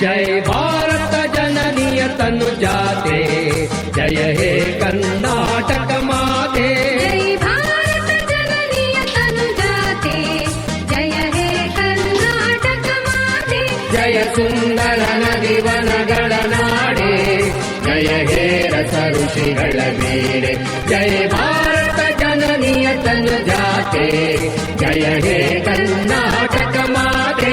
ಜಯ ಭಾರತ ಜನನಿಯ ತನು ಜಾತೆ. ಜಯ ಹೇ ಕರ್ನಾಟಕ ಮಾತೆ. ಜಯ ಸುಂದರ ನದಿ ವನಗಳ ನಾಡೆ. ಜಯ ಹೇ ರಸ ಋಷಿಗಳ ಮೇಲೆ ಜಯ ಭಾರತ ಜನನಿಯ ತನು ಜಾತೆ. ಜಯ ಹೇ ಕರ್ನಾಟಕ ಮಾತೆ.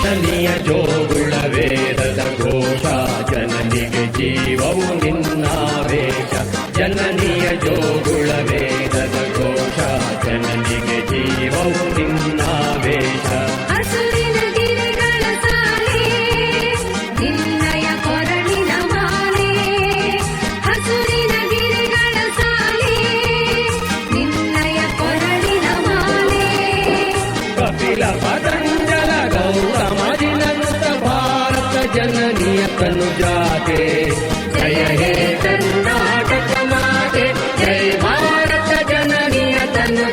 ಜನನಿಯ ಜೋಗುಳ ವೇದದ ಘೋಷ ಜನನಿಗೆ ಜೀವವು ನಿನ್ನಾವೇಶ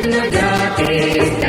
Magnum Date.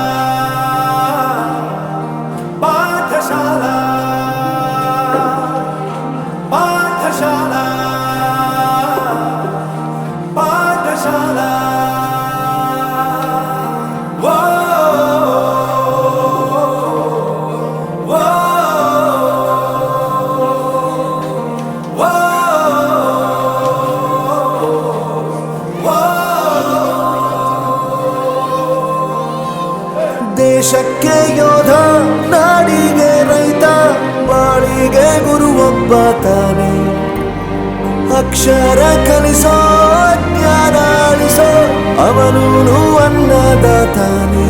ದೇಶಕ್ಕೆ ಯೋಧ ನಾಡಿಗೆ ರೈತ ಬಾಳಿಗೆ ಗುರು ಒಬ್ಬ ತಾನೆ ಅಕ್ಷರ ಕಲಿಸೋ ಜ್ಞಾನ ಅಳಿಸೋ ಅವನೂನು ಅನ್ನದಾತಾನೆ.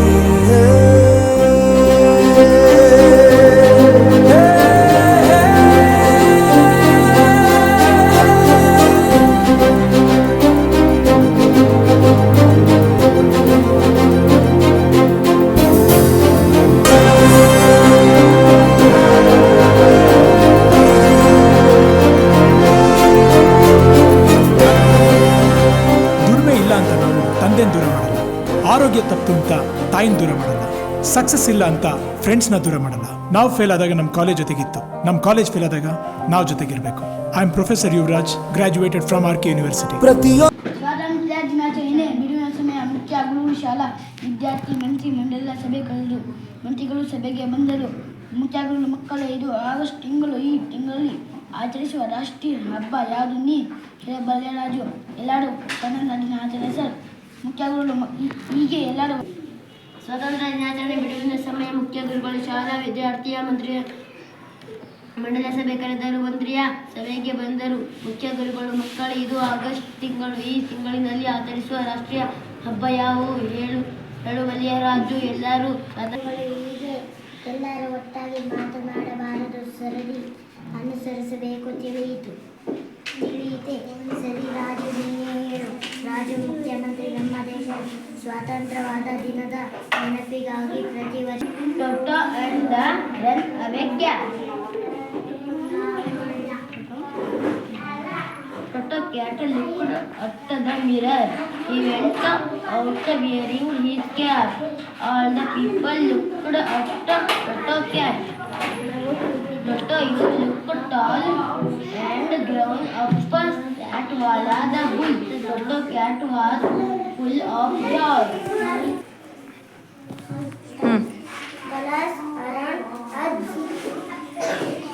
ತಾಯಿನ ದೂರ ಮಾಡಲ್ಲ ಸಕ್ಸಸ್ ಇಲ್ಲ ಅಂತ ಫ್ರೆಂಡ್ಸ್ನ ದೂರ ಮಾಡಲ್ಲ ನಾವು ಫೇಲ್ ಆದಾಗ ನಮ್ಮ ಕಾಲೇಜ್ ಜೊತೆಗಿತ್ತು. ನಮ್ಮ ಕಾಲೇಜ್ ಫೇಲ್ ಆದಾಗ ನಾವು ಜೊತೆಗಿರಬೇಕು. I am professor Yuvaraj graduated from R K university ಸಮಯ ಮುಖ್ಯ ಶಾಲಾ ವಿದ್ಯಾರ್ಥಿ ಮಂತ್ರಿ ಸಭೆ ಮಂತ್ರಿಗಳು ಸಭೆಗೆ ಬಂದರು. ಮುತ್ಯಾಗುಳು ಮಕ್ಕಳ ಇದು ಆಗಸ್ಟ್ ತಿಂಗಳು ಈ ತಿಂಗಳಲ್ಲಿ ಆಚರಿಸುವ ರಾಷ್ಟ್ರೀಯ ಹಬ್ಬ ಯಾವುದು ನೀ ಬಲ್ಯರಾಜು ರಾಜು ಎಲ್ಲರೂ ಕನ್ನಡ ದಿನ ಆಚರಿಸಲು ಮುತ್ಯಾಗುಳು ಮ- ಹೀಗೆ ಎಲ್ಲರೂ ಸ್ವಾತಂತ್ರ್ಯ ದಿನಾಚರಣೆ ಬಿಡುವಿನ ಸಮಯ ಮುಖ್ಯ ಗುರುಗಳು, ಶಾಲಾ ವಿದ್ಯಾರ್ಥಿಯ ಮಂತ್ರಿಯ, ಮಂಡಲ ಸಭೆ ಕರೆದರು. ಮಂತ್ರಿಯ ಸಭೆಗೆ ಬಂದರು. ಮುಖ್ಯ ಗುರುಗಳು, ಮಕ್ಕಳು, ಇದು ಆಗಸ್ಟ್ ತಿಂಗಳು. ಈ ತಿಂಗಳಿನಲ್ಲಿ ಆಚರಿಸುವ ರಾಷ್ಟ್ರೀಯ ಹಬ್ಬ ಯಾವುವು ಹೇಳು ಹೇಳು ಬಲಿಯ ರಾಜು. ಎಲ್ಲರೂ ಎಲ್ಲರೂ ಒಟ್ಟಾಗಿ ಮಾತನಾಡಬಾರದು. ಸರದಿ ಅನುಸರಿಸಬೇಕು. ತಿಳಿಯಿತು. ತಿಳಿಯಿತೆ. ಸರಿ, ರಾಜು, ನೀನೇ ಹೇಳು. ರಾಜು, ಮುಖ್ಯಮಂತ್ರಿ, ನಮ್ಮ ದೇಶ. ಸ್ವಾತಂತ್ರ್ಯವಾದ ದಿನದ ನೆನಪಿಗಾಗಿ ಪ್ರತಿ ವರ್ಷ Toto and the run ಅವೆಕ್ಯ Toto cat looked at the mirror. He went out wearing his cap. All the people looked at Toto cat. Toto, you look tall and grown up. That Wala the bull. Toto cat was full of joy. Hmm.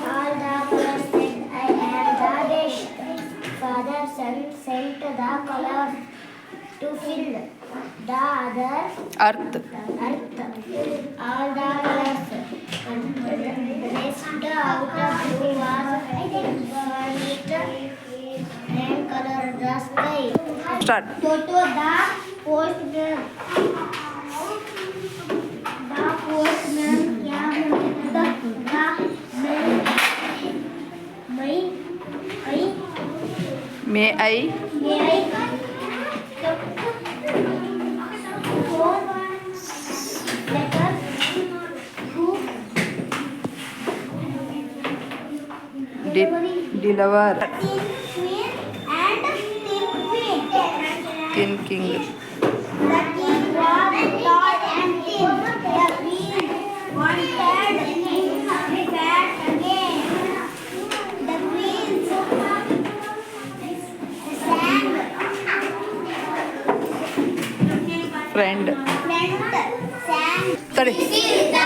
All the colors I am the best. Father, sent the colors to fill the All the colors out of blue was color dress guy. Start. Toto the postman. The postman came with the may I may I may I Deliver. skin king. Friend. Friend. Sand. Sorry.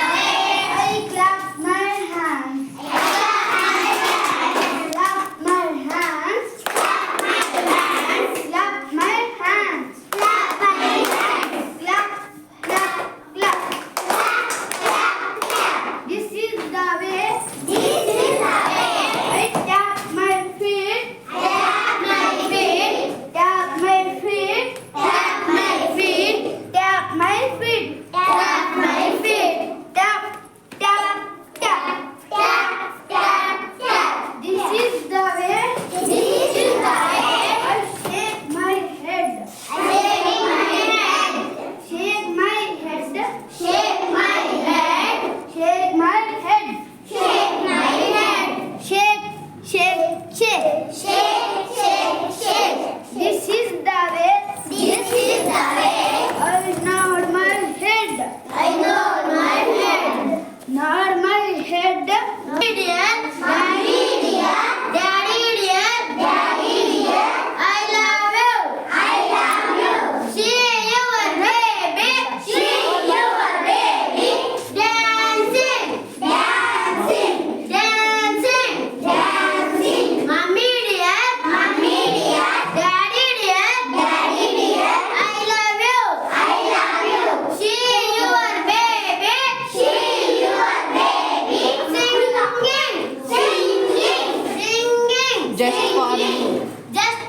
Just for you. Just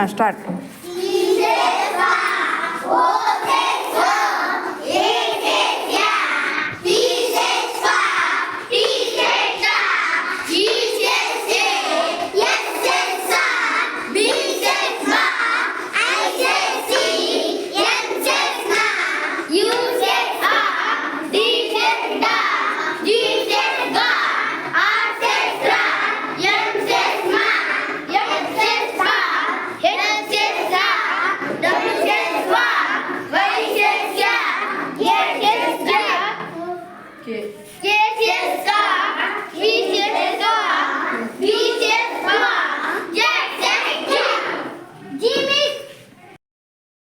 Phone with ಮಾ start